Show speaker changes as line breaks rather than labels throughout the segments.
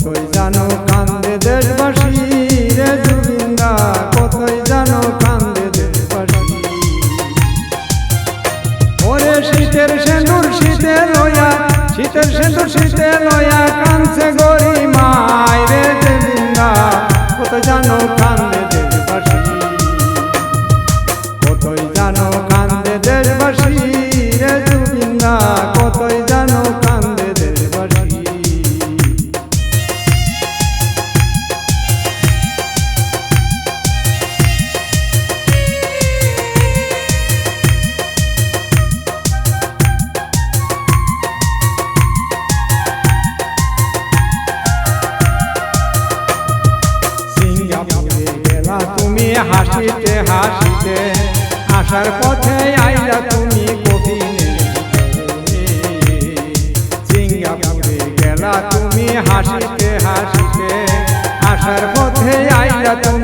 কতই জানো কান্দে দেশবাসী রে জুবিন্দা কতই জানো কান্দে দেশবাসী। ওরে শীতের সেন্দুর, শীতে লয়া, শীতের সেন্দুর, শীতে লয়া কানছে গরি মায় রে জুবিন্দা কত জানো কান্দে কতই জানো কান্দে দেশবাসী রে জুবিন্দা তুমি হাসিতে হাসিতে আসার পথে আইলা তুমি কবিনে সিঙ্গাপুরে গেলা তুমি হাসিতে হাসিতে আসার পথে আইলা তুমি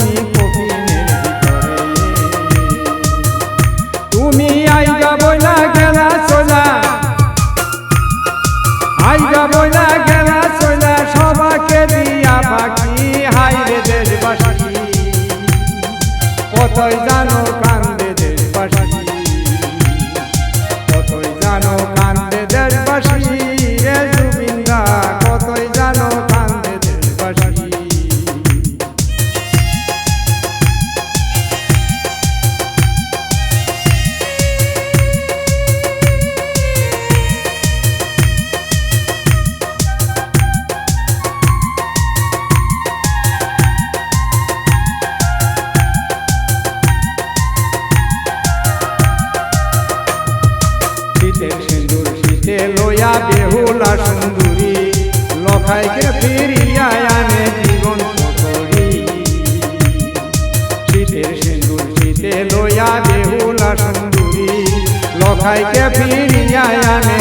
কতই জানো কান্দে দেশবাসী? সুন্দরী লখাইকে ফিরিয়া আনে জীবন সকরি শীতের সিন্দুর শীতে লইয়া বেহুলা সুন্দরী লখাইকে ফিরিয়া আনে